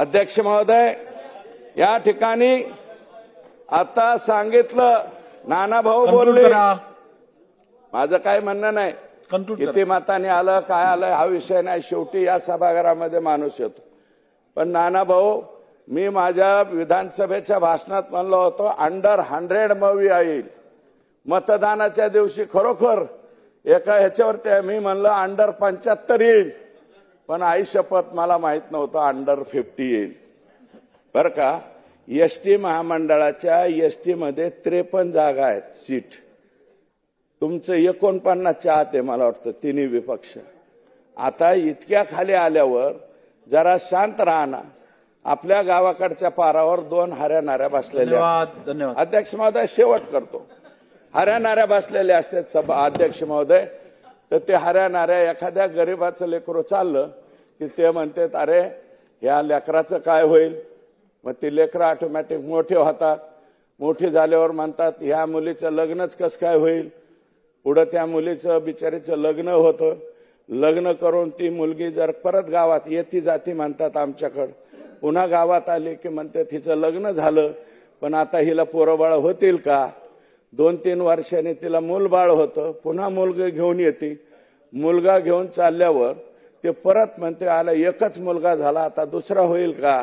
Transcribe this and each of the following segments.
अध्यक्ष महोदय या ठिकाणी आता सांगितलं नाना भाऊ बोलले. माझं काय म्हणणं नाही. किती मताने आलं काय आलं हा विषय नाही. शेवटी या सभागृहामध्ये माणूस येतो. पण नाना भाऊ मी माझ्या विधानसभेच्या भाषणात म्हणलो होतो अंडर हंड्रेड मूवी येईल. मतदानाच्या दिवशी खरोखर एका ह्याच्यावरती मी म्हणलं अंडर पंच्याहत्तर येईल. पण आई शपथ मला माहीत नव्हतं अंडर फिफ्टी येईल. बर का? एसटी महामंडळाच्या एसटी मध्ये त्रेपन्न जागा आहेत सीट तुमचं एकोणपन्नासच्या आत आहे मला वाटतं तिन्ही विपक्ष. आता इतक्या खाली आल्यावर जरा शांत राहणार आपल्या गावाकडच्या पारावर दोन हऱ्या नाऱ्या बसलेल्या अध्यक्ष महोदय शेवट करतो. हऱ्या नाऱ्या बसलेल्या असतात सभा अध्यक्ष महोदय. तर ते हऱ्या नाऱ्या एखाद्या गरीबाचं लेकरू चाललं की ते म्हणतात अरे ह्या लेकराचं काय होईल? मग ती लेकरं ऑटोमॅटिक मोठे होतात. मोठी झाल्यावर म्हणतात ह्या मुलीचं लग्नच कसं काय होईल? पुढं त्या मुलीचं बिचारीचं लग्न होतं. लग्न करून ती मुलगी जर परत गावात येती जाती म्हणतात आमच्याकडं. पुन्हा गावात आली की म्हणतात हिचं लग्न झालं पण आता हिला पोरबाळ होतील का? दोन तीन वर्षांनी तिला मूलबाळ होतं. पुन्हा मुलगा घेऊन येते. मुलगा घेऊन चालल्यावर ते परत म्हणते आला एकच मुलगा झाला आता दुसरा होईल का?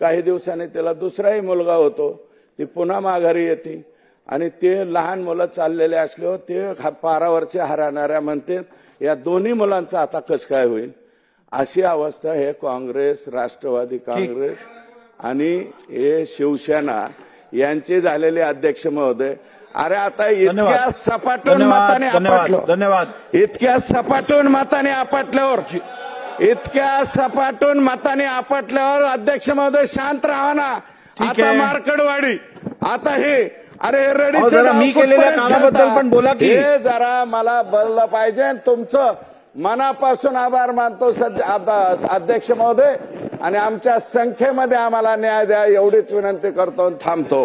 काही दिवसांनी तिला दुसराही मुलगा होतो. ती पुन्हा माघारी येते. आणि ते लहान मुलं चाललेले असल्यावर ते पारावरचे हराणाऱ्या म्हणते या दोन्ही मुलांचं आता कसं काय होईल? अशी अवस्था हे काँग्रेस राष्ट्रवादी काँग्रेस आणि हे शिवसेना यांचे झालेले अध्यक्ष महोदय. अरे आता इतक्या. सपाटून मताने आपटलो धन्यवाद इतक्या सपाटून मताने आपटल्यावर इतक्या सपाटून मताने आपटल्यावर अध्यक्ष महोदय शांत राहा ना आता. मार्कडवाडी आता हे अरे रडीचं डाव मी केलेल्या कामाबद्दल? पण बोला की. हे जरा मला बोललं पाहिजे तुमचं मनापासून आभार मानतो अध्यक्ष महोदय आणि आमच्या संख्येमध्ये आम्हाला न्याय द्या एवढीच विनंती करतो आणि थांबतो